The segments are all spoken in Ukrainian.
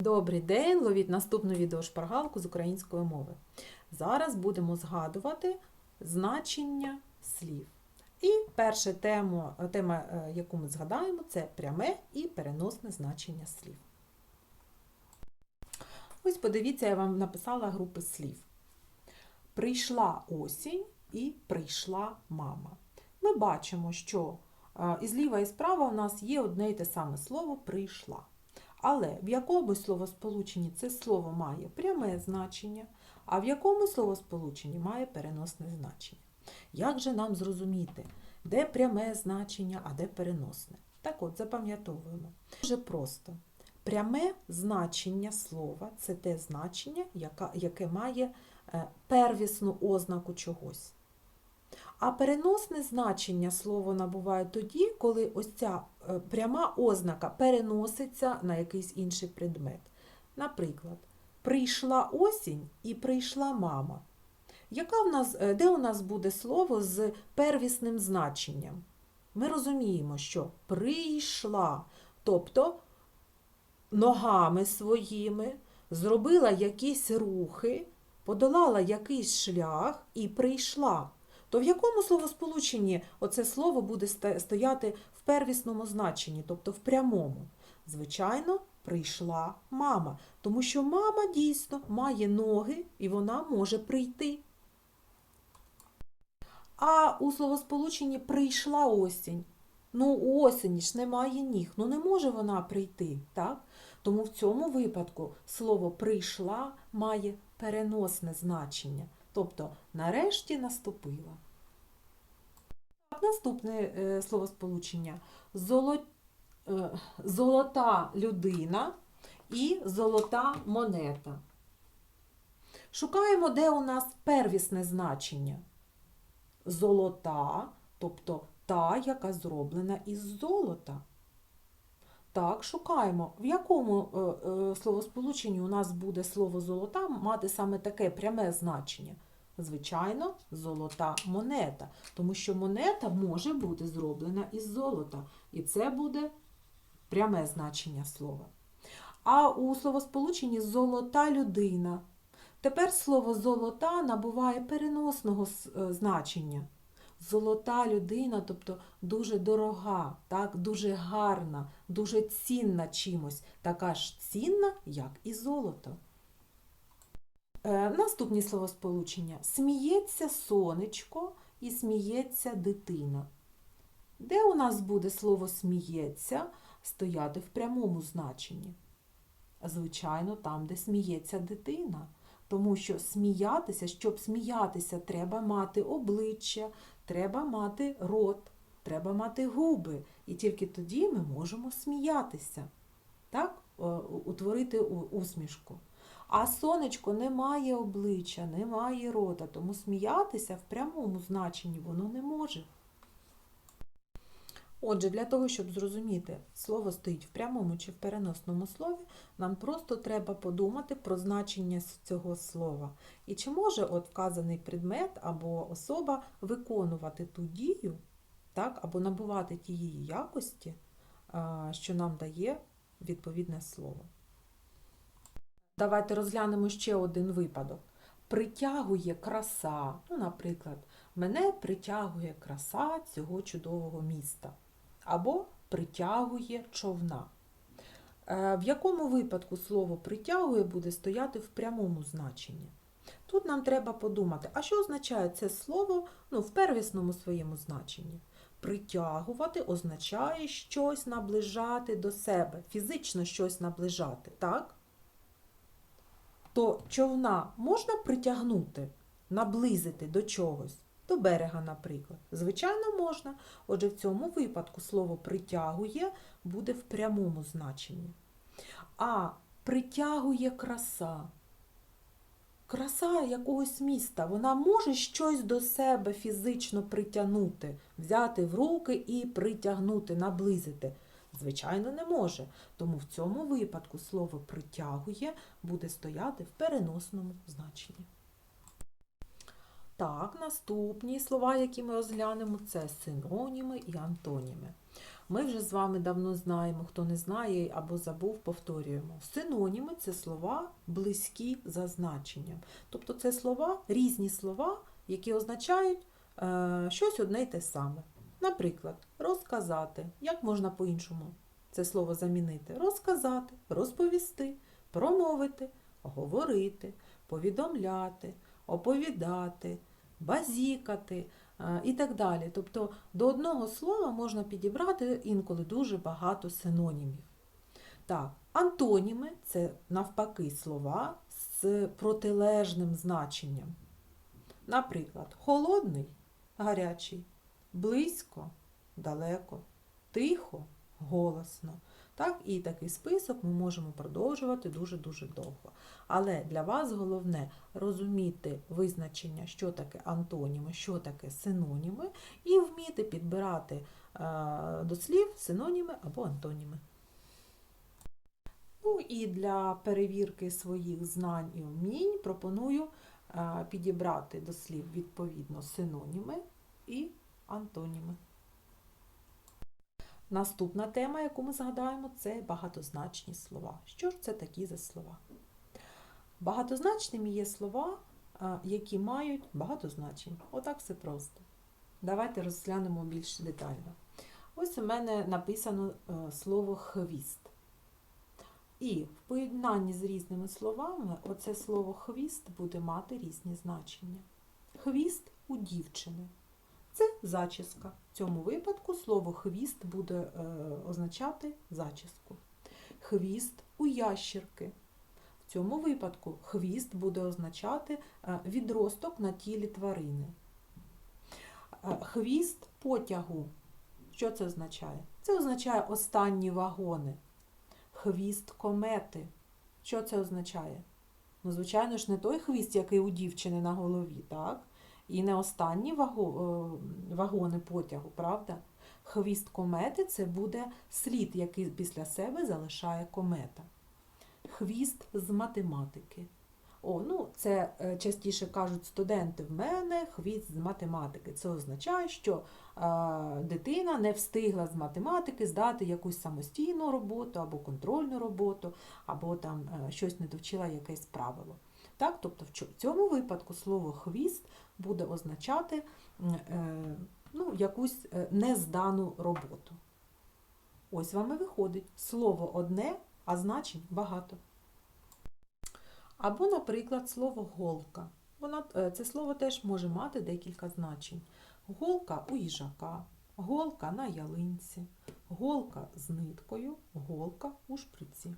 Добрий день! Ловіть наступну відеошпаргалку з української мови. Зараз будемо згадувати значення слів. І перша тема, тема, е, яку ми згадаємо, це пряме і переносне значення слів. Ось подивіться, я вам написала групи слів. Прийшла осінь і прийшла мама. Ми бачимо, що е, і зліва, і справа у нас є одне й те саме слово прийшла. Але в якому словосполученні це слово має пряме значення, а в якому словосполученні має переносне значення. Як же нам зрозуміти, де пряме значення, а де переносне? Так от, запам'ятовуємо. Дуже просто. Пряме значення слова це те значення, яке має е, первісну ознаку чогось. А переносне значення слово набуває тоді, коли ось ця е, пряма ознака переноситься на якийсь інший предмет. Наприклад, прийшла осінь і прийшла мама. Яка в нас, е, де у нас буде слово з первісним значенням? Ми розуміємо, що прийшла, тобто ногами своїми зробила якісь рухи, подолала якийсь шлях і прийшла. То в якому словосполученні оце слово буде стояти в первісному значенні, тобто в прямому? Звичайно, прийшла мама, тому що мама дійсно має ноги і вона може прийти. А у словосполученні прийшла осінь. Ну, у осені ж немає ніг, ну не може вона прийти, так? Тому в цьому випадку слово прийшла має переносне значення, тобто нарешті наступила. Наступне е, словосполучення е, золота людина і золота монета. Шукаємо, де у нас первісне значення. Золота, тобто та, яка зроблена із золота. Так, шукаємо, в якому е, словосполученні у нас буде слово золота мати саме таке пряме значення. Звичайно, золота монета, тому що монета може бути зроблена із золота, і це буде пряме значення слова. А у словосполученні золота людина. Тепер слово золота набуває переносного е, значення. Золота людина, тобто дуже дорога, так, дуже гарна, дуже цінна чимось, така ж цінна, як і золото. Е, наступні словосполучення. Сміється сонечко і сміється дитина. Де у нас буде слово сміється стояти в прямому значенні? Звичайно, там, де сміється дитина. Тому що сміятися, щоб сміятися, треба мати обличчя, треба мати рот, треба мати губи. І тільки тоді ми можемо сміятися, так? Е, утворити усмішку. А сонечко не має обличчя, не має рота, тому сміятися в прямому значенні воно не може. Отже, для того, щоб зрозуміти, слово стоїть в прямому чи в переносному слові, нам просто треба подумати про значення цього слова. І чи може от вказаний предмет або особа виконувати ту дію, так, або набувати тієї якості, що нам дає відповідне слово. Давайте розглянемо ще один випадок. Притягує краса. Ну, наприклад, мене притягує краса цього чудового міста. Або притягує човна. Е, В якому випадку слово притягує буде стояти в прямому значенні? Тут нам треба подумати, а що означає це слово ну, в первісному своєму значенні? Притягувати означає щось наближати до себе, фізично щось наближати, так? То човна можна притягнути, наблизити до чогось, до берега, наприклад. Звичайно, можна. Отже, в цьому випадку слово притягує буде в прямому значенні. А притягує краса. Краса якогось міста, вона може щось до себе фізично притягнути, взяти в руки і притягнути, наблизити. Звичайно, не може. Тому в цьому випадку слово притягує буде стояти в переносному значенні. Так, наступні слова, які ми розглянемо, це синоніми і антоніми. ми вже з вами давно знаємо, хто не знає або забув, повторюємо. Синоніми це слова близькі за значенням. Тобто це слова, різні слова, які означають е, щось одне й те саме. Наприклад, розказати. Як можна по-іншому це слово замінити? Розказати, розповісти, промовити, говорити, повідомляти, оповідати, базікати е, і так далі. Тобто до одного слова можна підібрати інколи дуже багато синонімів. Так, антоніми це навпаки слова з протилежним значенням. Наприклад, холодний гарячий, близько, далеко, тихо, голосно. Так, і такий список ми можемо продовжувати дуже-дуже довго. Але для вас головне розуміти визначення, що таке антоніми, що таке синоніми, і вміти підбирати е, до слів синоніми або антоніми. Ну і для перевірки своїх знань і вмінь пропоную е, підібрати до слів відповідно синоніми і антоніми. Наступна тема, яку ми згадаємо, це багатозначні слова. Що ж це такі за слова? Багатозначними є слова, які мають багато значень. Отак все просто. Давайте розглянемо більш детально. Ось у мене написано е, слово хвіст. І в поєднанні з різними словами оце слово хвіст буде мати різні значення. Хвіст у дівчини. Це зачіска. В цьому випадку слово хвіст буде е, означати зачіску. Хвіст у ящірки. В цьому випадку хвіст буде означати е, відросток на тілі тварини. Е, Хвіст потягу. Що це означає? Це означає останні вагони. Хвіст комети. Що це означає? Ну, звичайно ж, не той хвіст, який у дівчини на голові, так? І не останні е, вагони потягу, правда? Хвіст комети це буде слід, який після себе залишає комета. Хвіст з математики. О, ну це е, частіше кажуть студенти в мене хвіст з математики. Це означає, що е, дитина не встигла з математики здати якусь самостійну роботу або контрольну роботу, або там е, щось не довчила якесь правило. Так, тобто в цьому випадку слово хвіст буде означати е, ну, якусь е, нездану роботу. Ось вам і виходить слово одне, а значень багато. Або, наприклад, слово голка. Вона, е, це слово теж може мати декілька значень. Голка у їжака, голка на ялинці, голка з ниткою, голка у шприці.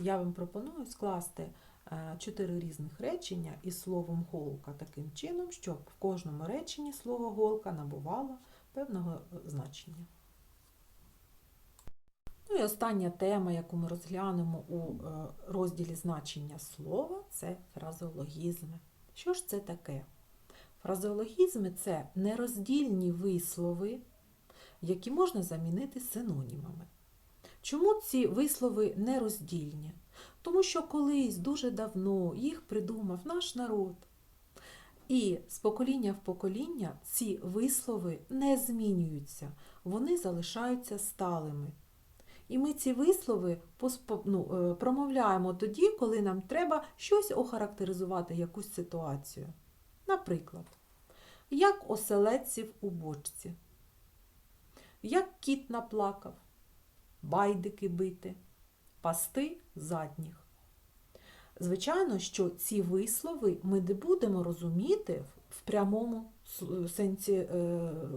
Я вам пропоную скласти чотири різних речення із словом голка таким чином, щоб в кожному реченні слово голка набувало певного е, значення. Ну і остання тема, яку ми розглянемо у е, розділі значення слова, це фразеологізми. Що ж це таке? Фразеологізми це нероздільні вислови, які можна замінити синонімами. Чому ці вислови нероздільні? Тому що колись дуже давно їх придумав наш народ. І з покоління в покоління ці вислови не змінюються, вони залишаються сталими. І ми ці вислови ну, е, промовляємо тоді, коли нам треба щось охарактеризувати, якусь ситуацію. Наприклад, як оселедців у бочці, як кіт наплакав, байдики бити, пасти задніх. Звичайно, що ці вислови ми не будемо розуміти в- прямому сенсі, е,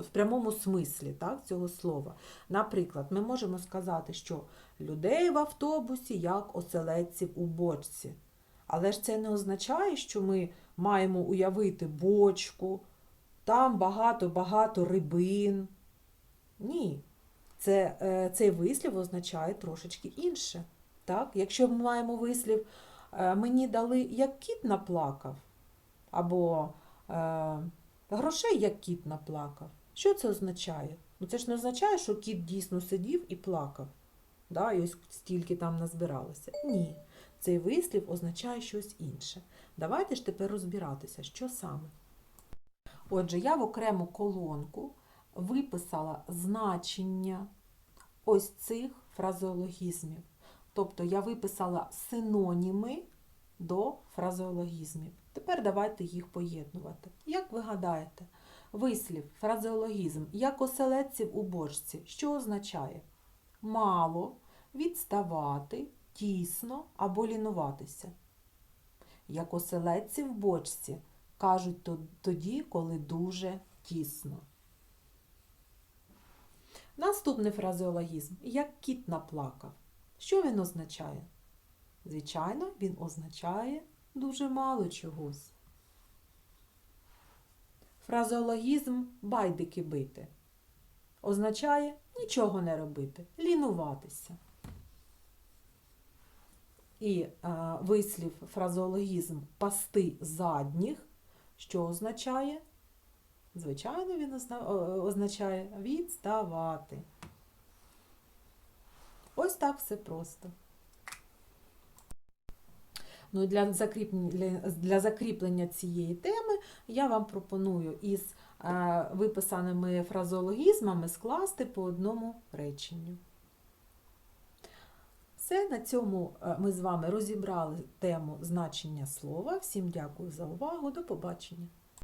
в прямому смислі так, цього слова. Наприклад, ми можемо сказати, що людей в автобусі як оселедців у бочці. Але ж це не означає, що ми маємо уявити бочку, там багато-багато рибин. Ні. Це, е, цей вислів означає трошечки інше. Так? Якщо ми маємо вислів е, мені дали, як кіт наплакав, або е, грошей, як кіт наплакав. Що це означає? Ну це ж не означає, що кіт дійсно сидів і плакав. Да, і ось стільки там назбиралося. Ні. Цей вислів означає щось інше. Давайте ж тепер розбиратися, що саме. Отже, я в окрему колонку виписала значення ось цих фразеологізмів. Тобто я виписала синоніми до фразеологізмів. Тепер давайте їх поєднувати. Як ви гадаєте, вислів, фразеологізм, як оселедців у бочці, що означає? Мало, відставати, тісно або лінуватися. Як оселедці в бочці, кажуть тоді, коли дуже тісно. Наступний фразеологізм як кіт наплакав. Що він означає? Звичайно, він означає дуже мало чогось. Фразеологізм байдики бити означає нічого не робити, лінуватися. І е, вислів фразеологізм пасти задніх, що означає? Звичайно, він означає відставати. Ось так все просто. Ну, для закріплення, для, закріплення цієї теми я вам пропоную із е, виписаними фразеологізмами скласти по одному реченню. Все, на цьому е, ми з вами розібрали тему значення слова. Всім дякую за увагу. До побачення!